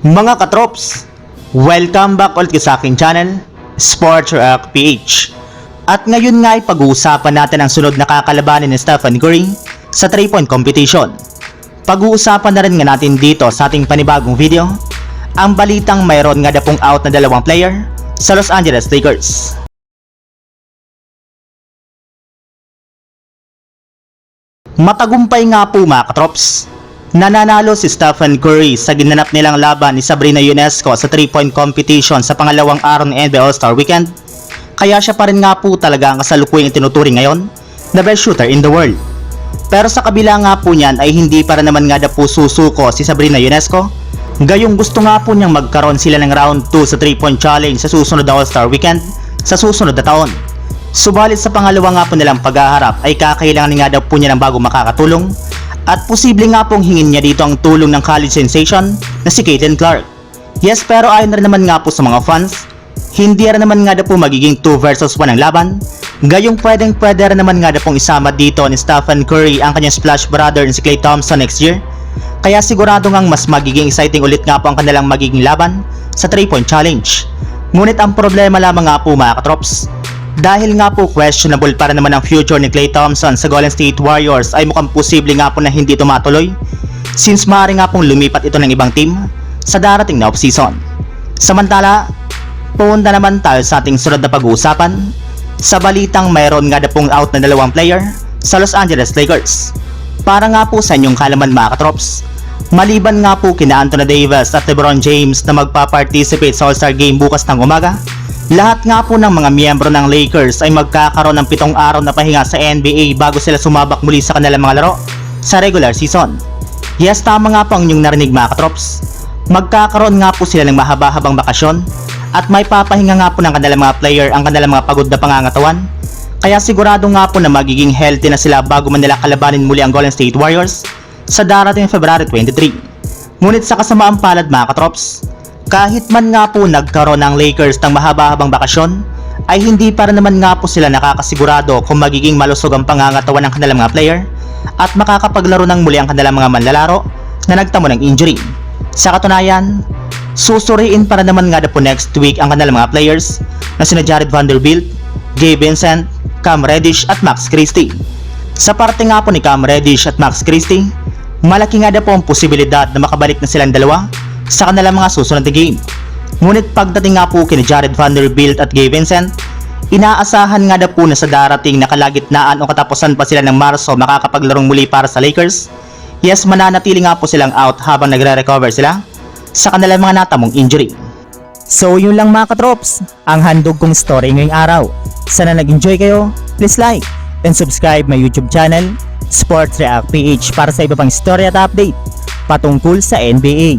Mga katrops, welcome back ulit sa aking channel, Sports Rock PH. At ngayon nga ay pag-uusapan natin ang sunod na kakalabanin ni Stephen Curry sa 3-point competition. Pag-uusapan na rin nga natin dito sa ating panibagong video, ang balitang mayroon nga na pong out na dalawang player sa Los Angeles Lakers. Matagumpay nga po mga katrops. Nananalo si Stephen Curry sa ginanap nilang laban ni Sabrina Ionesco sa 3-point competition sa pangalawang araw ng NBA All-Star Weekend. Kaya siya pa rin nga po talaga ang kasalukuyang itinuturing ngayon na best shooter in the world. Pero sa kabila nga po niyan ay hindi para naman nga na po susuko si Sabrina Ionesco. Gayong gusto nga po niyang magkaroon sila ng round 2 sa 3-point challenge sa susunod na All-Star Weekend sa susunod na taon. Subalit sa pangalawa nga po nilang paghaharap ay kakailangan nga daw po niya ng bago makakatulong at posible nga pong hingin niya dito ang tulong ng college sensation na si Caitlin Clark. Yes pero ayon na rin naman nga po sa mga fans, hindi rin naman nga daw po magiging 2 versus 1 ang laban. Gayong pwedeng pwede rin naman nga daw pong isama dito ni Stephen Curry ang kanyang splash brother ni si Klay Thompson next year. Kaya sigurado ngang mas magiging exciting ulit nga po ang kanilang magiging laban sa 3-point challenge. Ngunit ang problema lamang nga po mga katrops, dahil nga po questionable para naman ang future ni Klay Thompson sa Golden State Warriors ay mukhang posible nga po na hindi tumatuloy since maaari nga pong lumipat ito ng ibang team sa darating na offseason. Samantala, punta naman tayo sa ating sunod na pag-uusapan sa balitang mayroon nga na pong out na dalawang player sa Los Angeles Lakers. Para nga po sa inyong kalaman mga katrops, maliban nga po kina Anthony Davis at LeBron James na magpa-participate sa All-Star Game bukas ng umaga, lahat nga po ng mga miyembro ng Lakers ay magkakaroon ng pitong araw na pahinga sa NBA bago sila sumabak muli sa kanilang mga laro sa regular season. Yes, tama nga po ang inyong narinig mga katrops. Magkakaroon nga po sila ng mahaba-habang bakasyon at may papahinga nga po ng kanilang mga player ang kanilang mga pagod na pangangatawan. Kaya sigurado nga po na magiging healthy na sila bago man nila kalabanin muli ang Golden State Warriors sa darating February 23. Ngunit sa kasamaang palad mga katrops, kahit man nga po nagkaroon ng Lakers ng mahaba-habang bakasyon, ay hindi para naman nga po sila nakakasigurado kung magiging malusog ang pangangatawan ng kanilang mga player at makakapaglaro ng muli ang kanilang mga manlalaro na nagtamo ng injury. Sa katunayan, susuriin para naman nga na po next week ang kanilang mga players na sina Jared Vanderbilt, Gabe Vincent, Cam Reddish at Max Christie. Sa parte nga po ni Cam Reddish at Max Christie, malaki nga na po ang posibilidad na makabalik na silang dalawa sa kanilang mga susunod na game. Ngunit pagdating nga po kina Jared Vanderbilt at Gabe Vincent, inaasahan nga na po na sa darating na kalagitnaan o katapusan pa sila ng Marso makakapaglarong muli para sa Lakers. Yes, mananatili nga po silang out habang nagre-recover sila sa kanilang mga natamong injury. So yun lang mga katrops, ang handog kong story ngayong araw. Sana nag-enjoy kayo, please like and subscribe my YouTube channel, Sports React PH para sa iba pang story at update patungkol sa NBA.